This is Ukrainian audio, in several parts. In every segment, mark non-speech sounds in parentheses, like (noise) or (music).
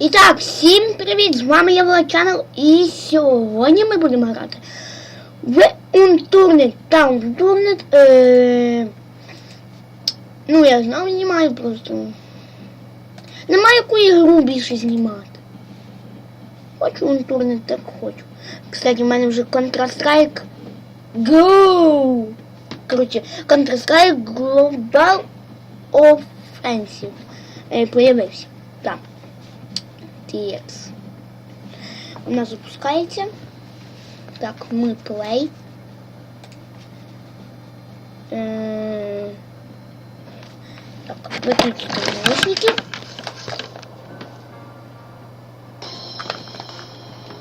І так, всім привіт! З вами я Волочанов і сьогодні ми будемо грати в Unturnet Town Turnet. Е... Ну, я знову знімаю просто. Нема яку ігру більше знімати. Хочу Unturnet, так хочу. Кстати, в мене вже Counter-Strike Go! Короче, Counter-Strike Global Offensive е, появився. Так. TX. Вона запускається. Так, ми play. Так, виключити наушники.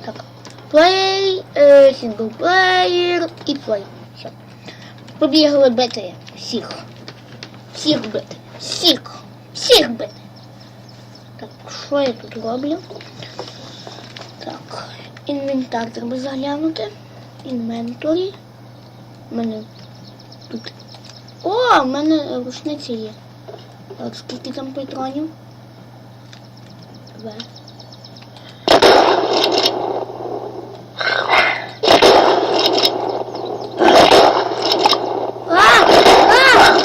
Так, play, single player і play. Все. Побігли бити всіх. Всіх бити. Всіх. Всіх бити. Так, що я тут роблю? Так, інвентар треба заглянути. Інвенторі. У мене тут. О, в мене рушниці є. Так, скільки там патронів? Два. А! А!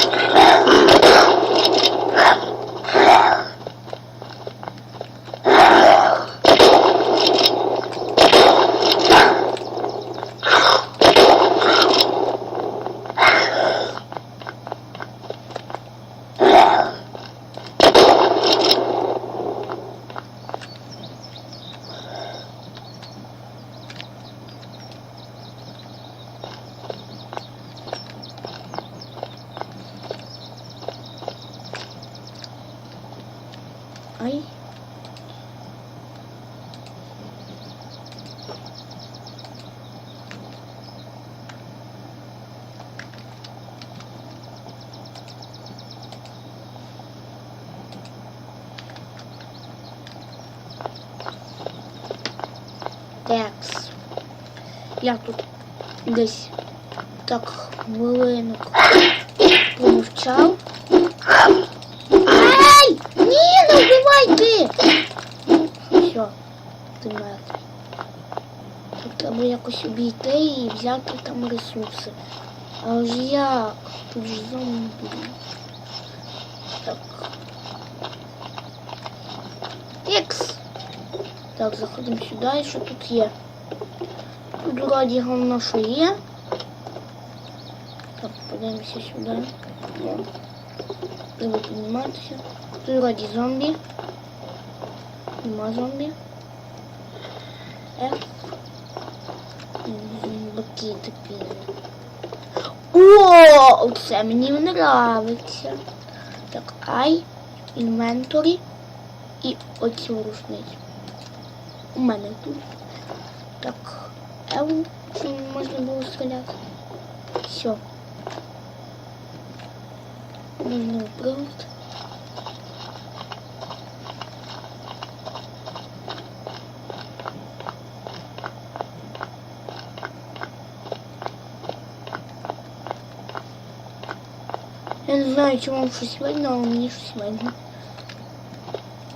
Ай. Текс. Я тут десь так хвилинок (coughs) помовчав. Ай! Ні, не вбивай ти! Все, ти мертвий. Тут треба якось обійти і взяти там ресурси. Але ж як? Тут ж зомбі. Так. Ікс. Так, заходимо сюди, і що тут є? Тут вроді головно, що є. Так, подивимося сюди. Треба підніматися. Тут вроді зомбі. Нема зомбі. F. Боки тепер. О, оце мені нравиться. Так, I, inventory і оцю рушницю. У мене тут. Так, L, щоб можна було стріляти. Все. Можна впрыгнути. Я не знаю, чому вам щось видно, але мені щось видно.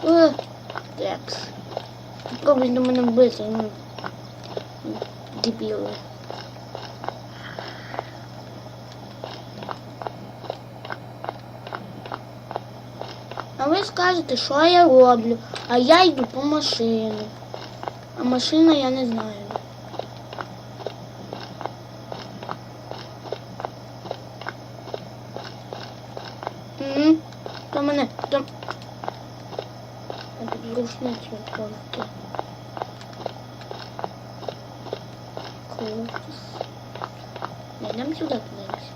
Е, Текс. Попробуй до мене вбити, ну. Дебіли. А ви скажете, що я роблю, а я йду по машину. А машина я не знаю. То мене, тут рушницю відкрити. Курс. Не, нам сюди подивимося.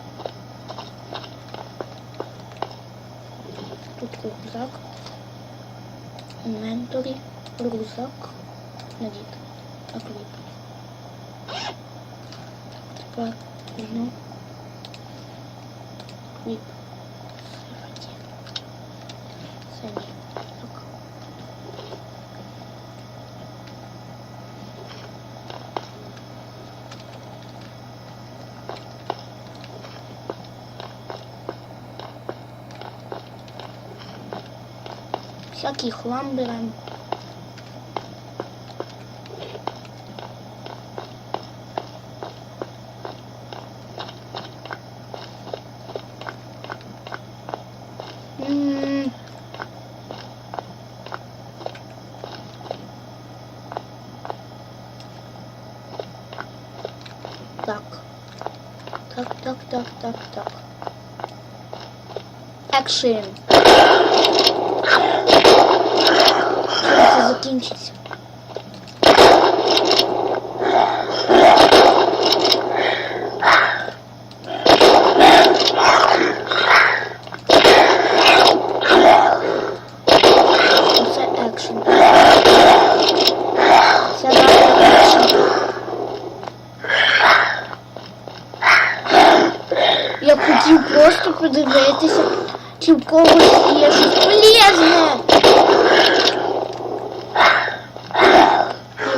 Тут рюкзак. Інвенторі. Рюкзак. Надіт. А кліп. Тепер ну. Кліп. Це ні. Всякий хлам беремо. Так. Так, так, так, так, так. Екшн. Закінчиться.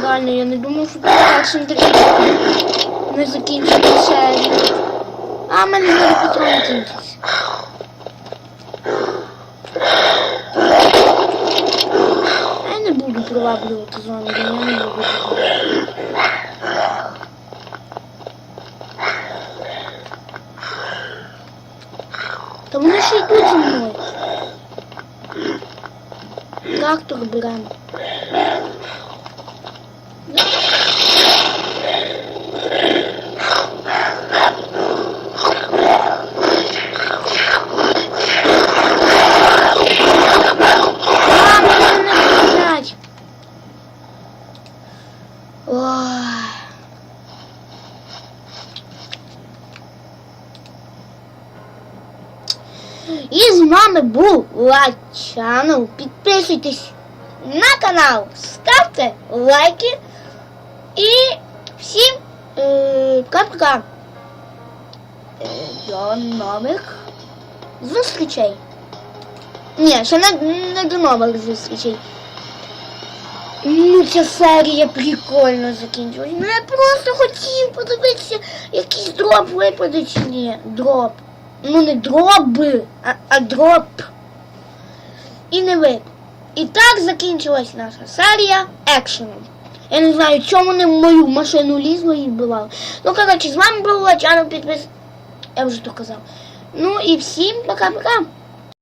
Реально, я не думав, що це екшен такий не закінчили серію. А мене зараз патрони кінчаться. Я не буду приваблювати зомбі, я не буду. Та вони ще йдуть зі мною. Трактор беремо. А, мене не біжать. Ой. І з вами був Лачанов. Підписуйтесь на канал, ставте лайки і всім пока-пока. До нових зустрічей. Ні, ще не, не до нових зустрічей. Ну, ця серія прикольно закінчилась. Ну я просто хотів подивитися, якийсь дроп випаде чи ні. Дроп. Ну не дроп, а, а дроп. І не випав. І так закінчилась наша серія екшеном. Я не знаю, чому вони в мою машину лізли і вбивали. Ну, коротше, з вами був Лачанов, підпис... Я вже то казав. Ну і всім пока-пока.